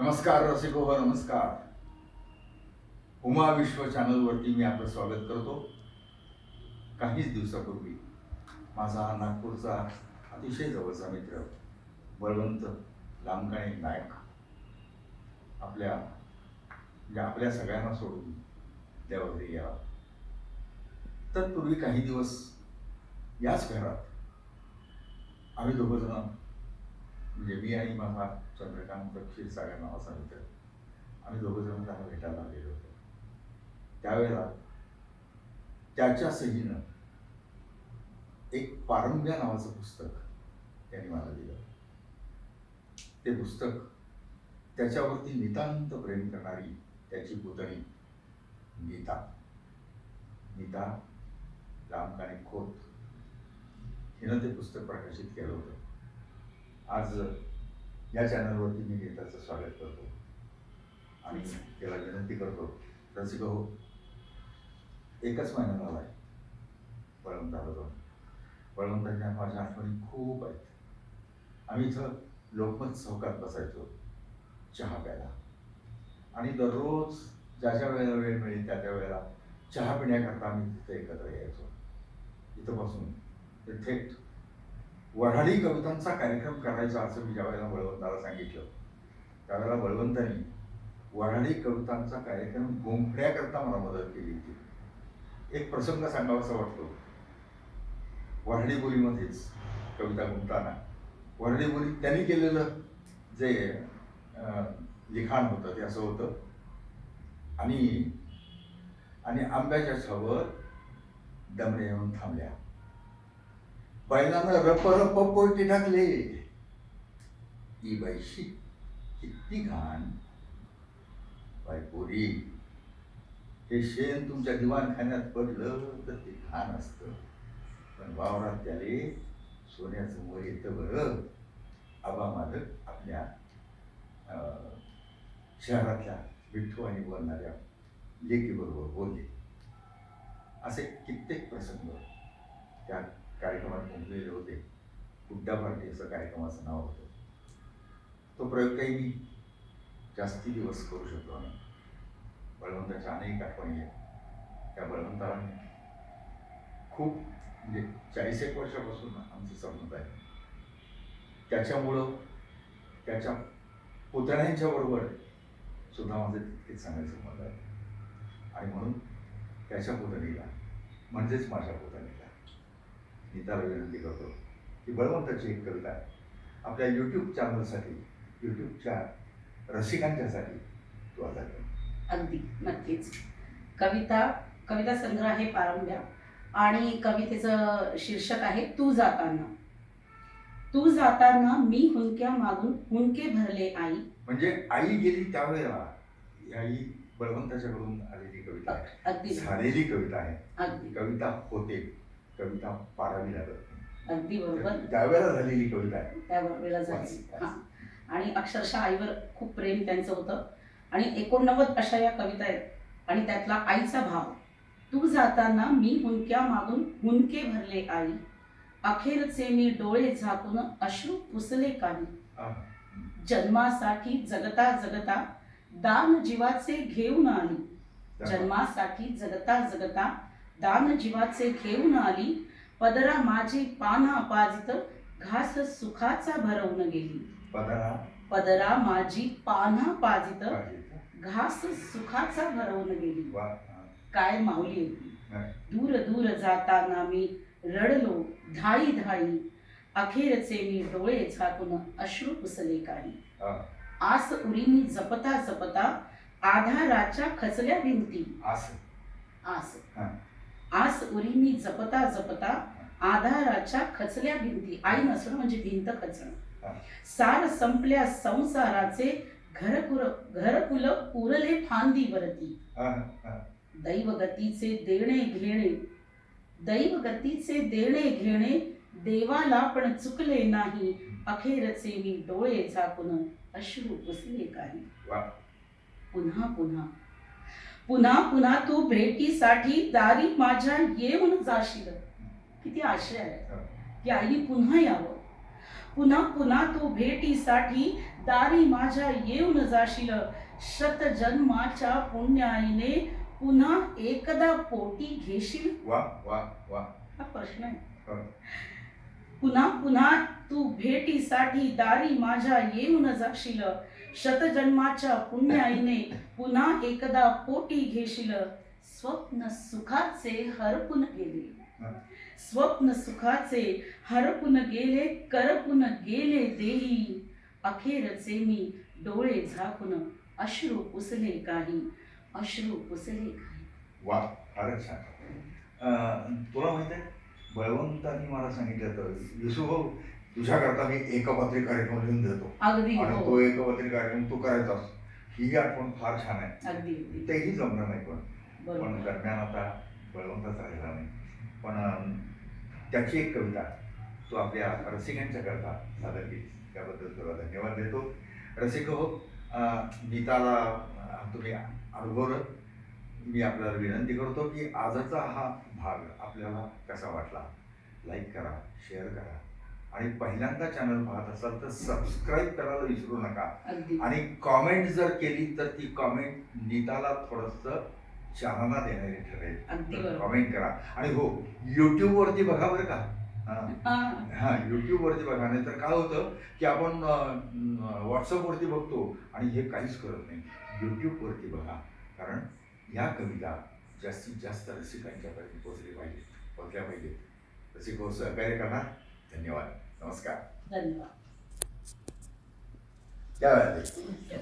नमस्कार रसिको हो नमस्कार. उमा विश्व चॅनलवरती मी आपलं स्वागत करतो. काहीच दिवसापूर्वी माझा नागपूरचा अतिशय जवळचा मित्र बळवंत लांबकाणे नायक आपल्या म्हणजे आपल्या सगळ्यांना सोडून देवाघरी यावा तत्पूर्वी काही दिवस याच घरात आम्ही दोघंजण म्हणजे मी आणि माझा चंद्रकांत क्षीरसागर नावाचा मित्र. आम्ही दोघं जण त्याला भेटायला आलेलो होतो. त्यावेळेला त्याच्या सहीनं एक पारंब्या नावाचं पुस्तक त्यांनी मला दिलं. ते पुस्तक त्याच्यावरती नितांत प्रेम करणारी त्याची पुतणी गीता. गीता रामकाने खोत हिनं ते पुस्तक प्रकाशित केलं होतं. आज या चॅनलवरती मी गीताचं स्वागत करतो. आणि त्याला विनंती करतो. रसिक हो एकच महिना झाला आहे बळवंताला जाऊन बळवंताच्या माझ्या आठवणी खूप आहेत. आम्ही इथं लोकमत चौकात बसायचो चहा प्यायला. आणि दररोज ज्या ज्या वेळेला वेळ मिळेल त्या त्या वेळेला चहा पिण्याकरता आम्ही तिथे एकत्र यायचो. इथं बसून ते थेट वऱ्हाडी कवितांचा कार्यक्रम करायचा असं मी ज्यावेळेला बळवंताला सांगितलं त्यावेळेला बळवंतांनी वऱ्हाडी कवितांचा कार्यक्रम गोंफण्याकरता मला मदत केली होती. एक प्रसंग सांगावासा वाटतो. वऱ्हाडी बोलीमध्येच कविता गुंफताना वऱ्हाडी बोली त्यांनी केलेलं जे लिखाण होतं ते असं होतं. आणि आणि आंब्याच्या छावर डमरे येऊन थांबल्या. बैलांना रप रप पोटी टाकले. ही बैशी किती घाण. बायपोरी हे शेण तुमच्या दिवाणखान्यात पडलं तर ते घाण असतं. पण वावरात त्याले सोन्याचं मोर येतं बरं. आबा मालक आपल्या शहरातल्या विठ्ठू आणि बोलणाऱ्या लेकीबरोबर बोलले. असे कित्येक प्रसंग त्या कार्यक्रमात गुंतलेले होते. गुड्डा पार्टी असं कार्यक्रमाचं नाव होतं. तो प्रयोग काही मी जास्ती दिवस करू शकलो नाही. बळवंताच्या अनेक आठवणी आहेत. त्या बळवंताला खूप म्हणजे चाळीस एक वर्षापासून आमचं संबंध आहे. त्याच्यामुळं त्याच्या पुतण्यांच्या बरोबर सुद्धा माझं तितकेच चांगले संबंध आहे आणि म्हणून त्याच्या पुतणीला म्हणजेच माझ्या पुतणीला गीताला विनंती करतो. की बळवंताची एक कविता आहे. आपल्या यूट्यूब चॅनलसाठी यूट्यूबच्या रसिकांच्यासाठी तू आता कर. अगदी नक्कीच. कविता कविता संग्रह आहे पारंब्या. आणि कवितेचं शीर्षक आहे तू जाताना. तू जाताना मी हुंक्या मागून हुंके भरले आई. म्हणजे आई गेली त्यावेळेला आई बळवंताच्याकडून आलेली कविता आहे. अगदी. झालेली कविता आहे. अगदी. कविता होते. कविता पाडावी लागत. अगदी बरोबर. त्यावेळेला झालेली कविता आहे. त्या वेळेला झाली. आणि अक्षरशः आईवर खूप प्रेम त्यांचं होतं. आणि एकोणनव्वद अशा या कविता आहेत. आणि त्यातला आईचा भाव तू जाताना मी हुंक्या मागून हुंके भरले आई. अखेरचे मी डोळे झाकून अश्रू पुसले काही. जन्मासाठी जगता जगता दान जीवाचे घेऊन आली. जन्मासाठी जगता जगता दान जीवाचे घेऊन आली पदरा माझी पाना पाजित घास सुखाचा भरवून गेली पदरा पदरा माझी पाना पाजित. घास सुखाचा भरवून गेली. काय माऊली होती. दूर दूर जाताना मी रडलो धाई धाई अखेरचे मी डोळे झाकून अश्रू पुसले काही. आस उरीनी जपता जपता आधाराच्या खचल्या भिंती आस हा. आस उरीनी जपता जपता आधाराच्या खचल्या भिंती आई नसणं म्हणजे भिंत. खचणं सार संपल्या संसाराचे घरकुर घरकुल उरले फांदीवरती हा, हा. दैवगतीचे देणे घेणे दैवगतीचे देणे घेणे देवाला पण चुकले नाही अखेरचे मी डोळे झाकून अश्रू पुसले काही. पुन्हा पुन्हा पुन्हा पुन्हा तू भेटीसाठी दारी माझ्या येऊन जाशील. किती आशय आहे. की आईने पुन्हा यावं. पुन्हा पुन्हा तू भेटीसाठी दारी माझ्या येऊन जाशील. शत जन्माच्या पुण्याईने पुन्हा एकदा पोटी घेशील. वा वा वा. हा प्रश्न आहे. पुन्हा पुन्हा तू भेटीसाठी दारी माझ्या येऊन जाशील. शतजन्माच्या पुण्याईने पुन्हा एकदा पोटी घेशील. स्वप्न सुखाचे हरपून गेले. स्वप्न सुखाचे हरपून गेले करपून गेले देही. अखेरचे मी डोळे झाकून अश्रू पुसले काही अश्रू पुसले काही. वा फारच छान. तुला माहीत आहे बळवंतांनी मला सांगितलं तर भाऊ तुझ्याकरता मी एकपात्री कार्यक्रम लिहून देतो. अगदी आणि हो. तो एकपात्री कार्यक्रम तू करायचास ही आठवण फार छान आहे. तेही जमलं नाही पण. पण दरम्यान आता बळवंतच राहिला नाही. पण त्याची एक कविता तू आपल्या रसिकांच्या करता सादर केली त्याबद्दल तुला धन्यवाद देतो. रसिक हो गीताला तुम्ही अनुभवलं मी आपल्याला विनंती करतो की आजचा हा भाग आपल्याला कसा वाटला? लाईक करा शेअर करा. आणि पहिल्यांदा चॅनल पाहत असाल तर सबस्क्राईब करायला विसरू नका. आणि कॉमेंट जर केली तर ती कॉमेंट नीताला थोडंसं चालना देणारी ठरेल. कॉमेंट करा. आणि हो YouTube वरती बघा बरं का. हा. YouTube वरती बघा. नाही तर काय होतं की आपण व्हॉट्सअप वरती बघतो आणि हे काहीच करत नाही. YouTube वरती बघा. कारण या कविता जास्तीत जास्त रसिकांच्यापर्यंत पोहोचली पाहिजे पोहोचल्या पाहिजेत. रसिक हो सहकार्य करणार. धन्यवाद. नमस्कार धन्यवाद क्या बात आहे